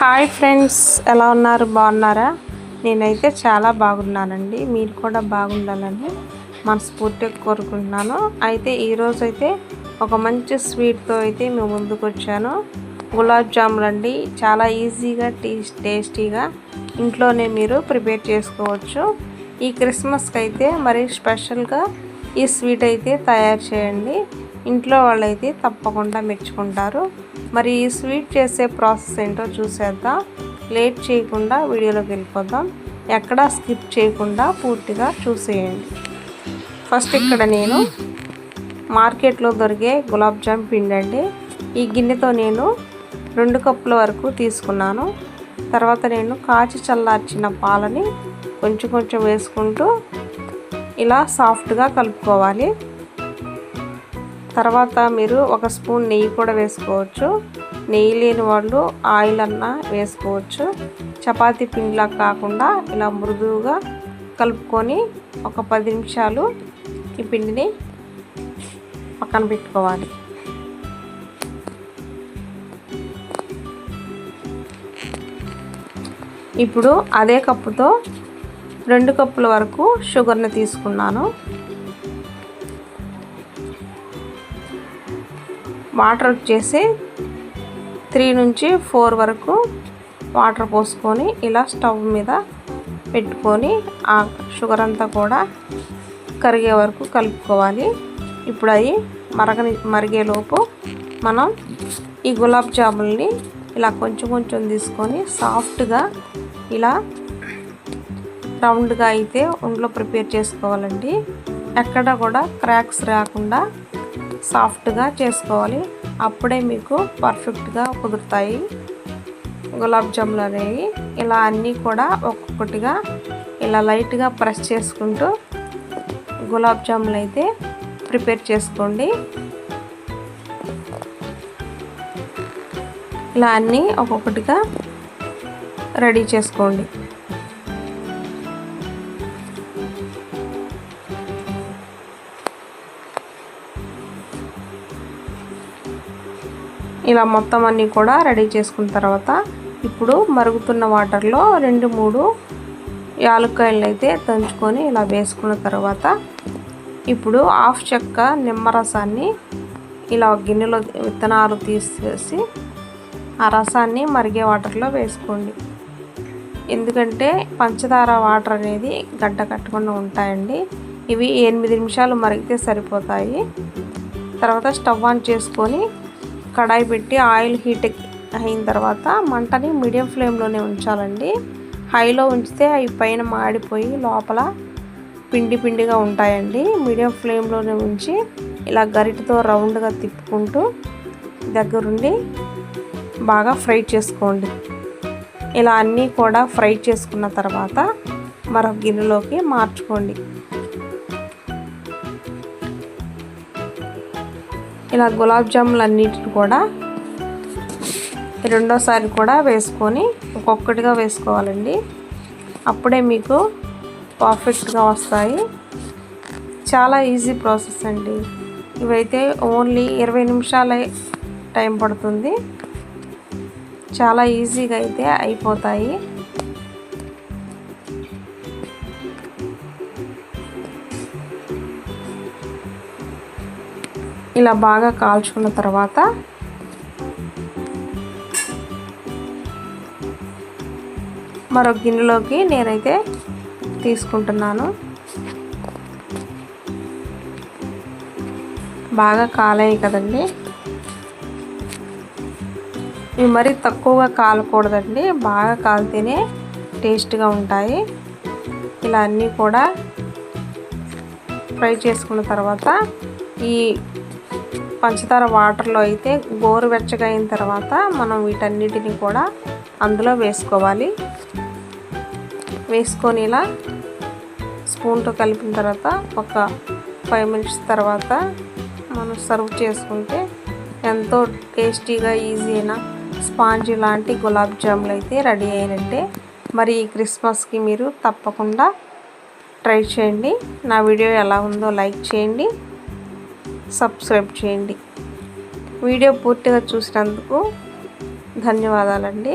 Hi friends ఎలా ఉన్నారు? బాగున్నారా? నేనైతే చాలా బాగున్నానండి. మీరు కూడా బాగుండాలని మనస్ఫూర్తిగా కోరుకుంటున్నాను. అయితే ఈరోజు అయితే ఒక మంచి స్వీట్తో అయితే మేము ముందుకు వచ్చాను. గులాబ్ జాములు అండి. చాలా ఈజీగా టీ టేస్టీగా ఇంట్లోనే మీరు ప్రిపేర్ చేసుకోవచ్చు. ఈ క్రిస్మస్కి అయితే మరి స్పెషల్గా ఈ స్వీట్ అయితే తయారు చేయండి. ఇంట్లో వాళ్ళైతే తప్పకుండా మెచ్చుకుంటారు. మరి ఈ స్వీట్ చేసే ప్రాసెస్ ఏంటో చూసేద్దాం. లేట్ చేయకుండా వీడియోలోకి వెళ్ళిపోదాం. ఎక్కడా స్కిప్ చేయకుండా పూర్తిగా చూసేయండి. ఫస్ట్ ఇక్కడ నేను మార్కెట్లో దొరికే గులాబ్ జామ్ పిండి అండి. ఈ గిన్నెతో నేను రెండు కప్పుల వరకు తీసుకున్నాను. తర్వాత నేను కాచి చల్లార్చిన పాలని కొంచెం కొంచెం వేసుకుంటూ ఇలా సాఫ్ట్గా కలుపుకోవాలి. తర్వాత మీరు ఒక స్పూన్ నెయ్యి కూడా వేసుకోవచ్చు. నెయ్యి లేని వాళ్ళు ఆయిల్ అన్నా వేసుకోవచ్చు. చపాతి పిండిలా కాకుండా ఇలా మృదువుగా కలుపుకొని ఒక పది నిమిషాలు ఈ పిండిని పక్కన పెట్టుకోవాలి. ఇప్పుడు అదే కప్పుతో రెండు కప్పుల వరకు షుగర్ని తీసుకున్నాను. వాటర్ వచ్చేసి త్రీ నుంచి ఫోర్ వరకు వాటర్ పోసుకొని ఇలా స్టవ్ మీద పెట్టుకొని ఆ షుగర్ అంతా కూడా కరిగే వరకు కలుపుకోవాలి. ఇప్పుడు అవి మరగని మరిగేలోపు మనం ఈ గులాబ్ జాముల్ని ఇలా కొంచెం కొంచెం తీసుకొని సాఫ్ట్గా ఇలా రౌండ్గా అయితే ఒంట్లో ప్రిపేర్ చేసుకోవాలండి. ఎక్కడ కూడా క్రాక్స్ రాకుండా సాఫ్ట్గా చేసుకోవాలి. అప్పుడే మీకు పర్ఫెక్ట్గా కుదురుతాయి. గులాబ్ జాములు అనేవి ఇలా అన్నీ కూడా ఒక్కొక్కటిగా ఇలా లైట్గా ప్రెస్ చేసుకుంటూ గులాబ్ జాములు అయితే ప్రిపేర్ చేసుకోండి. ఇలా అన్నీ ఒక్కొక్కటిగా రెడీ చేసుకోండి. ఇలా మొత్తం అన్నీ కూడా రెడీ చేసుకున్న తర్వాత ఇప్పుడు మరుగుతున్న వాటర్లో రెండు మూడు యాలక్కాయలు అయితే దంచుకొని ఇలా వేసుకున్న తర్వాత ఇప్పుడు హాఫ్ చెక్క నిమ్మరసాన్ని ఇలా గిన్నెలో విత్తనాలు తీసేసి ఆ రసాన్ని మరిగే వాటర్లో వేసుకోండి. ఎందుకంటే పంచదార వాటర్ అనేది గడ్డ కట్టకుండా ఉంటాయండి. ఇవి ఎనిమిది నిమిషాలు మరిగితే సరిపోతాయి. తర్వాత స్టవ్ ఆన్ చేసుకొని కడాయి పెట్టి ఆయిల్ హీట్ అయిన తర్వాత మంటని మీడియం ఫ్లేమ్లోనే ఉంచాలండి. హైలో ఉంచితే అవి పైన మాడిపోయి లోపల పిండి పిండిగా ఉంటాయండి. మీడియం ఫ్లేమ్లోనే ఉంచి ఇలా గరిటతో రౌండ్గా తిప్పుకుంటూ దగ్గరుండి బాగా ఫ్రై చేసుకోండి. ఇలా అన్నీ కూడా ఫ్రై చేసుకున్న తర్వాత మరొక గిన్నెలోకి మార్చుకోండి. ఇలా గులాబ్ జాములు అన్నిటిని కూడా రెండోసారి కూడా వేసుకొని ఒక్కొక్కటిగా వేసుకోవాలండి. అప్పుడే మీకు పర్ఫెక్ట్గా వస్తాయి. చాలా ఈజీ ప్రాసెస్ అండి. ఇవైతే ఓన్లీ ఇరవై నిమిషాలే టైం పడుతుంది. చాలా ఈజీగా అయితే అయిపోతాయి. ఇలా బాగా కాల్చుకున్న తర్వాత మరో గిన్నెలోకి నేనైతే తీసుకుంటున్నాను. బాగా కాలాయి కదండి. ఇవి మరీ తక్కువగా కాలకూడదండి. బాగా కాలితేనే టేస్ట్గా ఉంటాయి. ఇలా అన్నీ కూడా ఫ్రై చేసుకున్న తర్వాత ఈ పంచదార వాటర్లో అయితే గోరువెచ్చగా అయిన తర్వాత మనం వీటన్నిటిని కూడా అందులో వేసుకోవాలి. వేసుకొని ఇలా స్పూన్తో కలిపిన తర్వాత ఒక ఫైవ్ మినిట్స్ తర్వాత మనం సర్వ్ చేసుకుంటే ఎంతో టేస్టీగా ఈజీ అయిన స్పాంజీ లాంటి గులాబ్ జాములు అయితే రెడీ అయినట్టే. మరి ఈ క్రిస్మస్కి మీరు తప్పకుండా ట్రై చేయండి. నా వీడియో ఎలా ఉందో లైక్ చేయండి. సబ్స్క్రైబ్ చేయండి. వీడియో పూర్తిగా చూసినందుకు ధన్యవాదాలండి.